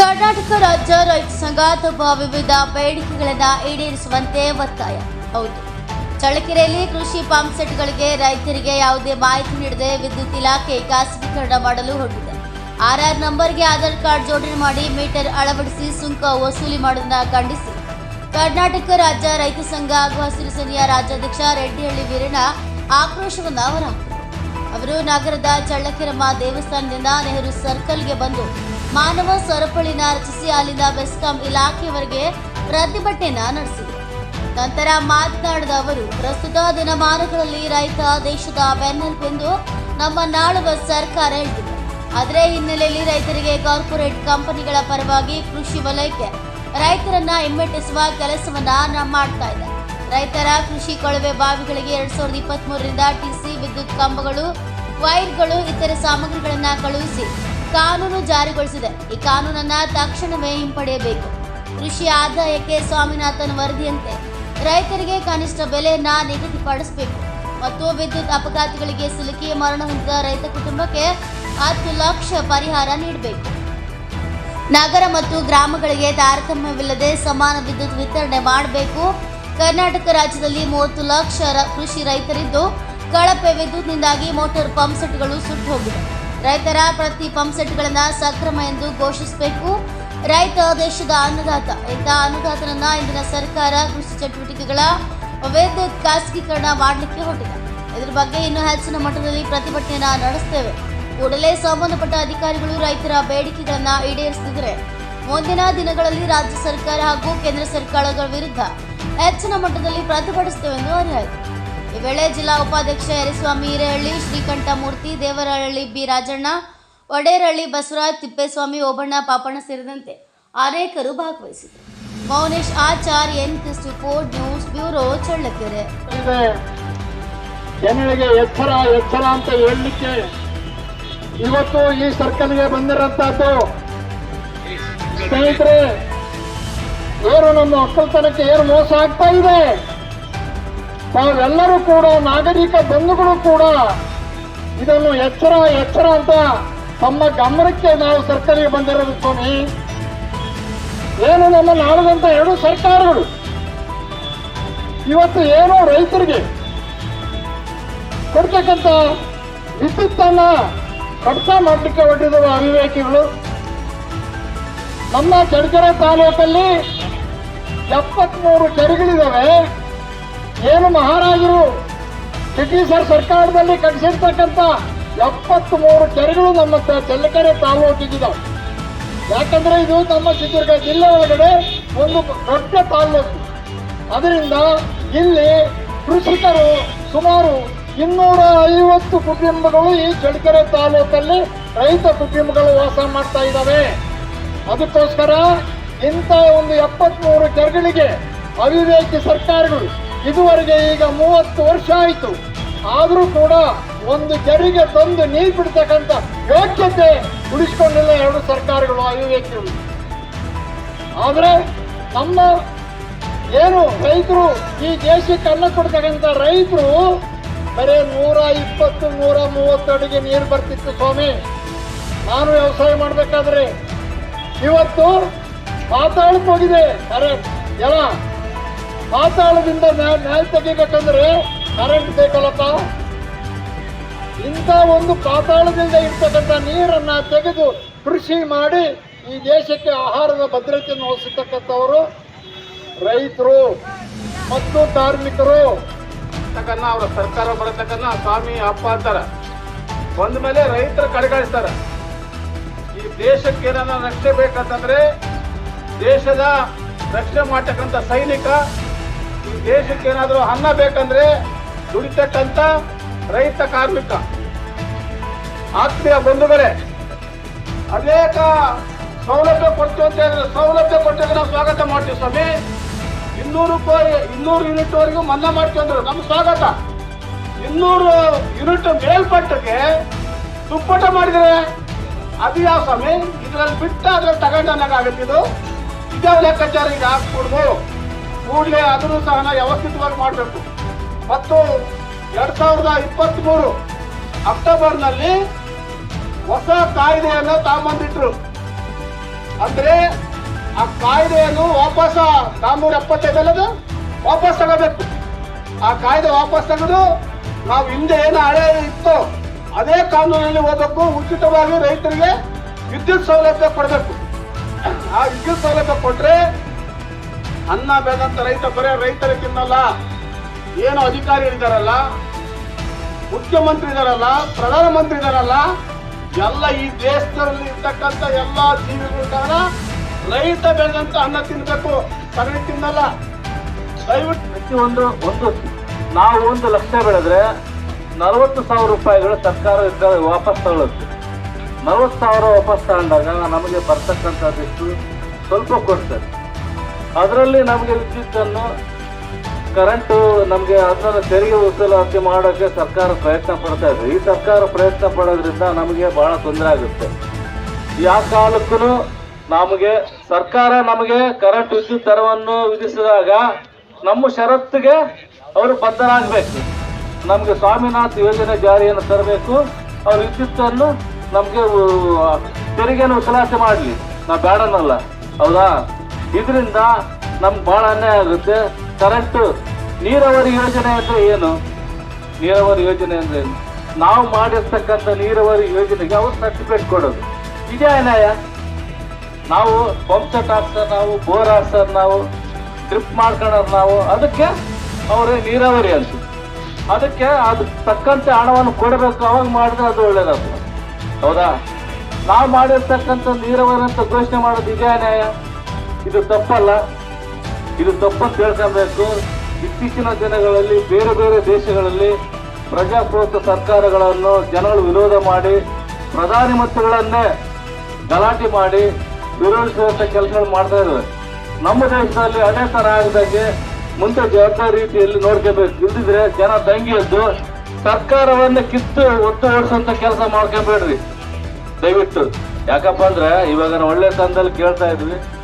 ಕರ್ನಾಟಕ ರಾಜ್ಯ ರೈತ ಸಂಘ ತಮ್ಮ ವಿವಿಧ ಬೇಡಿಕೆಗಳನ್ನು ಈಡೇರಿಸುವಂತೆ ಒತ್ತಾಯ. ಹೌದು. ಚಳ್ಳಕೆರೆಯಲ್ಲಿ ಕೃಷಿ ಪಂಪ್ ಸೆಟ್ಗಳಿಗೆ ರೈತರಿಗೆ ಯಾವುದೇ ಮಾಹಿತಿ ನೀಡದೆ ವಿದ್ಯುತ್ ಇಲಾಖೆ ಖಾಸಗೀಕರಣ ಮಾಡಲು ಹೊರಟಿದೆ. ಆರ್ಆರ್ ನಂಬರ್ಗೆ ಆಧಾರ್ ಕಾರ್ಡ್ ಜೋಡಣೆ ಮಾಡಿ ಮೀಟರ್ ಅಳವಡಿಸಿ ಸುಂಕ ವಸೂಲಿ ಮಾಡುವುದನ್ನು ಖಂಡಿಸಿ. ಕರ್ನಾಟಕ ರಾಜ್ಯ ರೈತ ಸಂಘ ಹಾಗೂ ಹಸಿರು ಸೇನೆಯ ರಾಜ್ಯಾಧ್ಯಕ್ಷ ರೆಡ್ಡಿಹಳ್ಳಿ ವೀರಣ್ಣ ಆಕ್ರೋಶವನ್ನು ಹೊರಹಾಕಿದರು. ಅವರು ನಗರದ ಚಳ್ಳಕೆರಮ್ಮ ದೇವಸ್ಥಾನದಿಂದ ನೆಹರು ಸರ್ಕಲ್ಗೆ ಬಂದು ಮಾನವ ಸರಪಳಿನ ರಚಿಸಿ ಅಲ್ಲಿಂದ ಬೆಸ್ಕಾಂ ಇಲಾಖೆಯವರೆಗೆ ಪ್ರತಿಭಟನೆ ನಡೆಸಿದರು ನಂತರ ಮಾತನಾಡಿದ ಅವರು, ಪ್ರಸ್ತುತ ದಿನಮಾನಗಳಲ್ಲಿ ರೈತ ದೇಶದ ಬೆನ್ನೆಲುಬೆಂದು ನಮ್ಮ ನಾಳುವ ಸರ್ಕಾರ ಹೇಳಿದೆ. ಆದರೆ ಹಿನ್ನೆಲೆಯಲ್ಲಿ ರೈತರಿಗೆ ಕಾರ್ಪೊರೇಟ್ ಕಂಪನಿಗಳ ಪರವಾಗಿ ಕೃಷಿ ವಲಯಕ್ಕೆ ರೈತರನ್ನ ಹಿಮ್ಮೆಟ್ಟಿಸುವ ಕೆಲಸವನ್ನ ಮಾಡ್ತಾ ಇದೆ. ರೈತರ ಕೃಷಿ ಕೊಳವೆ ಬಾವಿಗಳಿಗೆ ಎರಡ್ ಸಾವಿರದ ಇಪ್ಪತ್ತ್ ಮೂರರಿಂದ ಟಿಸಿ ವಿದ್ಯುತ್ ಕಂಬಗಳು, ವೈರ್ಗಳು, ಇತರೆ ಸಾಮಗ್ರಿಗಳನ್ನ ಕಳುಹಿಸಿ ಕಾನೂನು ಜಾರಿಗೊಳಿಸಿದೆ. ಈ ಕಾನೂನನ್ನ ತಕ್ಷಣವೇ ಹಿಂಪಡೆಯಬೇಕು. ಕೃಷಿ ಆದಾಯಕ್ಕೆ ಸ್ವಾಮಿನಾಥನ್ ವರದಿಯಂತೆ ರೈತರಿಗೆ ಕನಿಷ್ಠ ಬೆಲೆಯನ್ನ ನಿಗದಿಪಡಿಸಬೇಕು. ಮತ್ತು ವಿದ್ಯುತ್ ಅಪಘಾತಗಳಿಗೆ ಸಿಲುಕಿ ಮರಣ ಹೊಂದಿದ ರೈತ ಕುಟುಂಬಕ್ಕೆ ಹತ್ತು ಲಕ್ಷ ಪರಿಹಾರ ನೀಡಬೇಕು. ನಗರ ಮತ್ತು ಗ್ರಾಮಗಳಿಗೆ ತಾರತಮ್ಯವಿಲ್ಲದೆ ಸಮಾನ ವಿದ್ಯುತ್ ವಿತರಣೆ ಮಾಡಬೇಕು. ಕರ್ನಾಟಕ ರಾಜ್ಯದಲ್ಲಿ ಮೂವತ್ತು ಲಕ್ಷ ಕೃಷಿ ರೈತರಿದ್ದು ಕಳಪೆ ವಿದ್ಯುತ್ನಿಂದಾಗಿ ಮೋಟಾರ್ ಪಂಪ್ ಸೆಟ್ಗಳು ಸುಟ್ಟು ಹೋಗಿದೆ. ರೈತರ ಪ್ರತಿ ಪಂಪ್ ಸೆಟ್ಗಳನ್ನ ಸಕ್ರಮ ಎಂದು ಘೋಷಿಸಬೇಕು. ರೈತ ದೇಶದ ಅನ್ನದಾತ, ಇಂಥ ಅನ್ನದಾತನನ್ನ ಇಂದಿನ ಸರ್ಕಾರ ಕೃಷಿ ಚಟುವಟಿಕೆಗಳ ವಿದ್ಯುತ್ ಖಾಸಗೀಕರಣ ಮಾಡಲಿಕ್ಕೆ ಹೊರಟಿದೆ. ಇದರ ಬಗ್ಗೆ ಇನ್ನೂ ಹೆಚ್ಚಿನ ಮಟ್ಟದಲ್ಲಿ ಪ್ರತಿಭಟನೆಯನ್ನ ನಡೆಸ್ತೇವೆ. ಕೂಡಲೇ ಸಂಬಂಧಪಟ್ಟ ಅಧಿಕಾರಿಗಳು ರೈತರ ಬೇಡಿಕೆಗಳನ್ನು ಈಡೇರಿಸಿದರೆ ಮುಂದಿನ ದಿನಗಳಲ್ಲಿ ರಾಜ್ಯ ಸರ್ಕಾರ ಹಾಗೂ ಕೇಂದ್ರ ಸರ್ಕಾರಗಳ ವಿರುದ್ಧ ಹೆಚ್ಚಿನ ಮಟ್ಟದಲ್ಲಿ ಪ್ರತಿಭಟಿಸುತ್ತೇವೆ ಎಂದು ಅರಿಯಾಯಿತು ಈ ವೇಳೆ ಜಿಲ್ಲಾ ಉಪಾಧ್ಯಕ್ಷ ಯರಿಸ್ವಾಮಿ ಹಿರೇಹಳ್ಳಿ, ಶ್ರೀಕಂಠಮೂರ್ತಿ, ದೇವರಹಳ್ಳಿ ಬಿ ರಾಜಣ್ಣ, ಒಡೇರಹಳ್ಳಿ ಬಸವರಾಜ್, ತಿಪ್ಪೇಸ್ವಾಮಿ, ಓಬಣ್ಣ, ಪಾಪಣ್ಣ ಸೇರಿದಂತೆ ಅನೇಕರು ಭಾಗವಹಿಸಿದರು Mounesh Achar, N four news bureau, Challakere. ಜನರಿಗೆ ಎಚ್ಚರ ಎಚ್ಚರ ಅಂತ ಹೇಳಲಿಕ್ಕೆ ಇವತ್ತು ಈ ಸರ್ಕಲ್ಗೆ ಬಂದಿರೋಂಥದ್ದು ಸ್ನೇಹಿತರೆ, ಏನು ನಮ್ಮ ಒಕ್ಕಲ್ತನಕ್ಕೆ ಏನು ಮೋಸ ಆಗ್ತಾ ಇದೆ? ನಾವೆಲ್ಲರೂ ಕೂಡ, ನಾಗರಿಕ ಬಂಧುಗಳು ಕೂಡ ಇದನ್ನು ಎಚ್ಚರ ಎಚ್ಚರ ಅಂತ ತಮ್ಮ ಗಮನಕ್ಕೆ ನಾವು ಸರ್ಕಾರಿಗೆ ಬಂದಿರೋದು ಸ್ವಾಮಿ. ಏನು ನಮ್ಮ ನಾಡದಂತ ಎರಡು ಸರ್ಕಾರಗಳು. ಇವತ್ತು ಏನು ರೈತರಿಗೆ ಕೊಡ್ತಕ್ಕಂತ ವಿದ್ಯುತ್ತನ್ನ ಕಡಿತ ಮಾಡಲಿಕ್ಕೆ ಹೊರಟಿರುವ ಅವಿವೇಕಿಗಳು, ನಮ್ಮ ಚಳ್ಳಕೆರೆ ತಾಲೂಕಲ್ಲಿ ಎಪ್ಪತ್ಮೂರು ಕೆರೆಗಳಿದಾವೆ. ಏನು ಮಹಾರಾಜರು? ಬ್ರಿಟಿಷರ್ ಸರ್ಕಾರದಲ್ಲಿ ಕಟ್ಟಿಸಿರ್ತಕ್ಕಂಥ ಎಪ್ಪತ್ತ್ ಮೂರು ಕೆರೆಗಳು ನಮ್ಮ ಚಳ್ಳಕೆರೆ ತಾಲೂಕಿಗಿದಾವೆ ಯಾಕಂದ್ರೆ ಇದು ನಮ್ಮ ಚಿತ್ರದುರ್ಗ ಜಿಲ್ಲೆ ಒಳಗಡೆ ಒಂದು ದೊಡ್ಡ ತಾಲೂಕು. ಅದರಿಂದ ಇಲ್ಲಿ ಕೃಷಿಕರು ಸುಮಾರು ಇನ್ನೂರ ಐವತ್ತು ಕುಟುಂಬಗಳು ಈ ಚಳ್ಳಕೆರೆ ತಾಲೂಕಲ್ಲಿ ರೈತ ಕುಟುಂಬಗಳು ವಾಸ ಮಾಡ್ತಾ ಇದ್ದಾವೆ. ಅದಕ್ಕೋಸ್ಕರ ಇಂಥ ಒಂದು ಎಪ್ಪತ್ಮೂರು ಕೆರೆಗಳಿಗೆ ಅವಿವೇಕಿ ಸರ್ಕಾರಗಳು ಇದುವರೆಗೆ ಈಗ ಮೂವತ್ತು ವರ್ಷ ಆಯಿತು. ಆದರೂ ಕೂಡ ಒಂದು ಜರಿಗೆ ತಂದು ನೀರು ಬಿಡ್ತಕ್ಕಂಥ ಯೋಗ್ಯತೆ ಉಳಿಸ್ಕೊಂಡಿಲ್ಲ ಎರಡು ಸರ್ಕಾರಗಳು ಅವಿವೇಕಿಗಳು ಆದರೆ ನಮ್ಮ ಏನು ರೈತರು ಈ ದೇಶಕ್ಕೆ ಅನ್ನ ಕೊಡ್ತಕ್ಕಂಥ ರೈತರು ಬರೀ ನೂರ ಇಪ್ಪತ್ತು, ನೂರ ಮೂವತ್ತು ಅಡಿಗೆ ನೀರು ಬರ್ತಿತ್ತು ಸ್ವಾಮಿ. ನಾನು ವ್ಯವಸಾಯ ಮಾಡಬೇಕಾದ್ರೆ ಇವತ್ತು ಮಾತಾಡ್ಕೋಗಿದೆ ಎಲ್ಲ ಜಲ ಪಾತಾಳದಿಂದ ನ್ಯಾಯ ತೆಗಿಬೇಕಂದ್ರೆ ಕರೆಂಟ್ ಬೇಕಲ್ಲಪ್ಪ? ಇಂಥ ಒಂದು ಪಾತಾಳದಿಂದ ಇರ್ತಕ್ಕಂಥ ನೀರನ್ನ ತೆಗೆದು ಕೃಷಿ ಮಾಡಿ ಈ ದೇಶಕ್ಕೆ ಆಹಾರದ ಭದ್ರತೆಯನ್ನು ಹೊಸತಕ್ಕಂಥವರು ರೈತರು ಮತ್ತು ಕಾರ್ಮಿಕರು. ಅವರ ಸರ್ಕಾರ ಬರತಕ್ಕನ್ನ ಸ್ವಾಮಿ ಅಪ್ಪ ಅಂತಾರ ಬಂದ ಮೇಲೆ ರೈತರ ಕಡೆಗಾಣಿಸ್ತಾರ ಈ ದೇಶಕ್ಕೆ ಏನಾರ ರಕ್ಷಣೆ ಬೇಕಂತಂದ್ರೆ ದೇಶದ ರಕ್ಷಣೆ ಮಾಡ್ತಕ್ಕಂಥ ಸೈನಿಕ ದೇಶಕ್ಕೆ ಏನಾದರೂ ಅನ್ನ ಬೇಕಂದ್ರೆ ದುಡಿತಕ್ಕಂಥ ರೈತ ಕಾರ್ಮಿಕ. ಆತ್ಮೀಯ ಬಂಧುಗಳೇ, ಅನೇಕ ಸೌಲಭ್ಯ ಕೊಡ್ತೀವಿ ಅಂತ ಹೇಳಿದ್ರೆ ಸೌಲಭ್ಯ ಕೊಟ್ಟಿದ್ರೆ ನಾವು ಸ್ವಾಗತ ಮಾಡ್ತೀವಿ ಸ್ವಾಮಿ. ಇನ್ನೂರು ರೂಪಾಯಿ, ಇನ್ನೂರು ಯೂನಿಟ್ ವರೆಗೂ ಮನ್ನಾ ಮಾಡ್ಕೊಂಡ್ರು ನಮ್ ಸ್ವಾಗತ. ಇನ್ನೂರು ಯೂನಿಟ್ ಮೇಲ್ಪಟ್ಟಕ್ಕೆ ದುಪ್ಪಟ ಮಾಡಿದ್ರೆ ಅದು ಯಾವ ಸ್ವಾಮಿ? ಇದ್ರಲ್ಲಿ ಬಿಟ್ಟ ಅದ್ರಲ್ಲಿ ತಗೊಂಡು ಆಗತ್ತೆ ಇದು. ಇದೇ ಲೆಕ್ಕಾಚಾರ ಈಗ ಹಾಕ್ಕೊಡ್ದು ಕೂಡಲೇ ಅದನ್ನು ಸಹ ವ್ಯವಸ್ಥಿತವಾಗಿ ಮಾಡಬೇಕು. ಮತ್ತು ಎರಡ್ ಸಾವಿರದ ಇಪ್ಪತ್ತ್ ಮೂರು ಅಕ್ಟೋಬರ್ನಲ್ಲಿ ಹೊಸ ಕಾಯ್ದೆಯನ್ನು ತಗೊಂಬಂದಿಟ್ರು ಅಂದ್ರೆ ಆ ಕಾಯ್ದೆಯನ್ನು ವಾಪಸ್ ನಾನ್ನೂರ ಎಪ್ಪತ್ತೈದಲ್ಲದು ವಾಪಸ್ ತಗೋಬೇಕು. ಆ ಕಾಯ್ದೆ ವಾಪಸ್ ತೆಗೆದು ನಾವು ಹಿಂದೆ ಏನು ಹಳೆ ಇತ್ತು ಅದೇ ಕಾನೂನಲ್ಲಿ ಹೋಗಬೇಕು ಉಚಿತವಾಗಿ ರೈತರಿಗೆ ವಿದ್ಯುತ್ ಸೌಲಭ್ಯ ಕೊಡಬೇಕು. ಆ ವಿದ್ಯುತ್ ಸೌಲಭ್ಯ ಕೊಟ್ರೆ ಅನ್ನ ಬೆದಂತ ರೈತ ಬರೇ ರೈತರ ತಿನ್ನಲ್ಲ. ಏನು ಅಧಿಕಾರಿಗಳಿದಾರಲ್ಲ ಮುಖ್ಯಮಂತ್ರಿ ಇದಾರಲ್ಲ ಪ್ರಧಾನಮಂತ್ರಿ ಇದಾರಲ್ಲ ಎಲ್ಲ ಈ ದೇಶದಲ್ಲಿ ಇರ್ತಕ್ಕಂಥ ಎಲ್ಲ ಜೀವಿಗಳಿದ್ದಾರ ರೈತ ಬೆಳೆದಂತ ಅನ್ನ ತಿನ್ಬೇಕು. ಸಗಣಿ ತಿನ್ನಲ್ಲ. ದಯವಿಟ್ಟು ಪ್ರತಿಯೊಂದು ಒಂದು, ನಾವು ಒಂದು ಲಕ್ಷ ಬೆಳೆದ್ರೆ ನಲವತ್ತು ಸಾವಿರ ರೂಪಾಯಿಗಳು ಸರ್ಕಾರ ವಾಪಸ್ ತಗೊಳ್ಳುತ್ತೆ ನಲವತ್ತು ಸಾವಿರ ವಾಪಸ್ ತಗೊಂಡಾಗ ನಮಗೆ ಬರ್ತಕ್ಕಂಥದ್ದಿಷ್ಟು ಸ್ವಲ್ಪ ಕೊಡ್ತಾರೆ. ಅದರಲ್ಲಿ ನಮಗೆ ವಿದ್ಯುತ್ತನ್ನು ಕರೆಂಟು ನಮಗೆ ಅದನ್ನು ತೆರಿಗೆ ವಸೂಲಾತಿ ಮಾಡೋಕ್ಕೆ ಸರ್ಕಾರ ಪ್ರಯತ್ನ ಪಡ್ತಾ ಇದೆ. ಈ ಸರ್ಕಾರ ಪ್ರಯತ್ನ ಪಡೋದ್ರಿಂದ ನಮಗೆ ಭಾಳ ತೊಂದರೆ ಆಗುತ್ತೆ. ಯಾವ ಕಾಲಕ್ಕೂ ನಮಗೆ ಸರ್ಕಾರ ನಮಗೆ ಕರೆಂಟ್ ವಿದ್ಯುತ್ ದರವನ್ನು ವಿಧಿಸಿದಾಗ ನಮ್ಮ ಷರತ್ತಿಗೆ ಅವರು ಬದ್ಧರಾಗಬೇಕು. ನಮಗೆ ಸ್ವಾಮಿನಾಥ್ ಯೋಜನೆ ಜಾರಿಯನ್ನು ತರಬೇಕು. ಅವ್ರ ವಿದ್ಯುತ್ತನ್ನು ನಮಗೆ ತೆರಿಗೆಯನ್ನು ವಸೂಲಾತಿ ಮಾಡಲಿ. ನಾವು ಬೇಡನಲ್ಲ ಹೌದಾ? ಇದರಿಂದ ನಮ್ಗೆ ಭಾಳ ಅನ್ಯಾಯ ಆಗುತ್ತೆ. ಕರೆಕ್ಟ್ ನೀರಾವರಿ ಯೋಜನೆ ಅಂದರೆ ಏನು? ನೀರಾವರಿ ಯೋಜನೆ ಅಂದ್ರೆ ಏನು? ನಾವು ಮಾಡಿರ್ತಕ್ಕಂಥ ನೀರಾವರಿ ಯೋಜನೆಗೆ ಅವ್ರು ಸರ್ಟಿಫಿಕೇಟ್ ಕೊಡೋದು. ಇದೇ ಅನ್ಯಾಯ. ನಾವು ಪಂಪ್ ಸೆಟ್ ಹಾಕ್ತಾರೆ ನಾವು ಬೋರ್ ಹಾಕ್ಸೋರು ನಾವು ಟ್ರಿಪ್ ಮಾಡ್ಕೊಳ್ಳೋರು ನಾವು, ಅದಕ್ಕೆ ಅವರೇ ನೀರಾವರಿ ಅಂತ. ಅದಕ್ಕೆ ಅದು ತಕ್ಕಂತೆ ಹಣವನ್ನು ಕೊಡಬೇಕು, ಅವಾಗ ಮಾಡಿದ್ರೆ ಅದು ಒಳ್ಳೇದಾಗ್ತದೆ. ಹೌದಾ? ನಾವು ಮಾಡಿರ್ತಕ್ಕಂಥ ನೀರಾವರಿ ಅಂತ ಘೋಷಣೆ ಮಾಡೋದು ಇದೇ ಅನ್ಯಾಯ. ಇದು ತಪ್ಪಲ್ಲ. ಇದು ತಪ್ಪಂತ ತಿಳ್ಕೊಬೇಕು. ಇತ್ತೀಚಿನ ದಿನಗಳಲ್ಲಿ ಬೇರೆ ಬೇರೆ ದೇಶಗಳಲ್ಲಿ ಪ್ರಜಾಪ್ರಭುತ್ವ ಸರ್ಕಾರಗಳನ್ನು ಜನಗಳು ವಿರೋಧ ಮಾಡಿ, ಪ್ರಧಾನಿ ಮಂತ್ರಿಗಳನ್ನೇ ಗಲಾಟೆ ಮಾಡಿ ವಿರೋಧಿಸುವಂತ ಕೆಲಸಗಳು ಮಾಡ್ತಾ ಇದ್ದಾರೆ. ನಮ್ಮ ದೇಶದಲ್ಲಿ ಅದೇ ತರ ಆಗದಕ್ಕೆ ಮುಂದೆ ಜವಾಬ್ದಾರಿ ರೀತಿಯಲ್ಲಿ ನೋಡ್ಕೋಬೇಕು. ಇಲ್ದಿದ್ರೆ ಜನ ದಂಗೆ ಎದ್ದು ಸರ್ಕಾರವನ್ನ ಕಿತ್ತು ಒತ್ತು ಓಡಿಸುವಂತ ಕೆಲಸ ಮಾಡ್ಕೋಬೇಡ್ರಿ. ದಯವಿಟ್ಟು. ಯಾಕಪ್ಪ ಅಂದ್ರೆ ಇವಾಗ ಒಳ್ಳೆ ತಂದಲ್ಲಿ ಕೇಳ್ತಾ ಇದ್ವಿ.